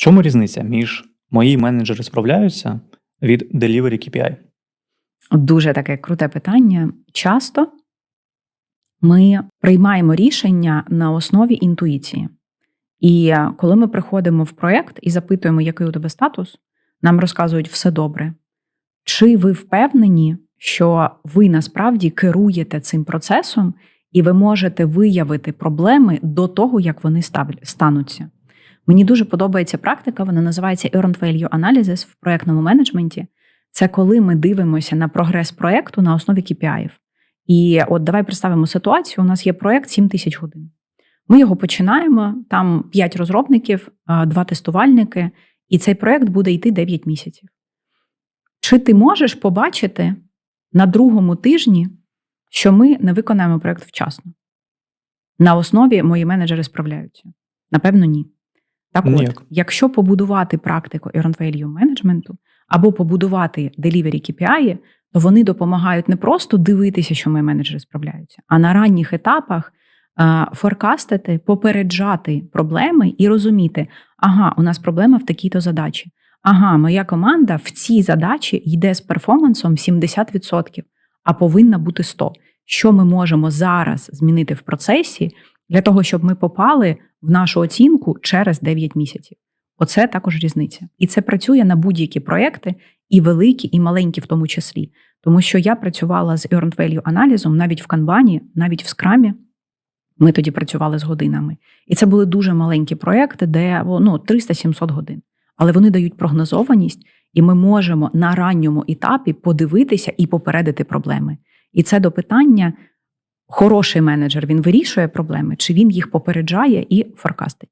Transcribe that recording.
чому різниця між мої менеджери справляються від Delivery KPI? Дуже таке круте питання. Часто ми приймаємо рішення на основі інтуїції. І коли ми приходимо в проєкт і запитуємо, який у тебе статус, нам розказують все добре. Чи ви впевнені, що ви насправді керуєте цим процесом і ви можете виявити проблеми до того, як вони стануться? Мені дуже подобається практика, вона називається Earned Value Analysis в проєктному менеджменті. Це коли ми дивимося на прогрес проєкту на основі KPI. І от давай представимо ситуацію: у нас є проєкт 7 тисяч годин. Ми його починаємо, там 5 розробників, а, два тестувальники, і цей проєкт буде йти 9 місяців. Чи ти можеш побачити на другому тижні, що ми не виконаємо проєкт вчасно? На основі мої менеджери справляються? Напевно, ні. Так от, Ніяк. якщо побудувати практику Earned Value менеджменту або побудувати delivery KPI, то вони допомагають не просто дивитися, що мої менеджери справляються, а на ранніх етапах форкастити, попереджати проблеми і розуміти, ага, у нас проблема в такій-то задачі. Ага, моя команда в цій задачі йде з перформансом 70%, а повинна бути 100%. Що ми можемо зараз змінити в процесі для того, щоб ми попали в нашу оцінку через 9 місяців? Оце також різниця. І це працює на будь-які проекти, і великі, і маленькі в тому числі. Тому що я працювала з Earned Value аналізом навіть в канбані, навіть в скрамі. Ми тоді працювали з годинами. І це були дуже маленькі проекти, де ну, 300-700 годин. Але вони дають прогнозованість, і ми можемо на ранньому етапі подивитися і попередити проблеми. І це до питання: хороший менеджер він вирішує проблеми, чи він їх попереджає і форкастить.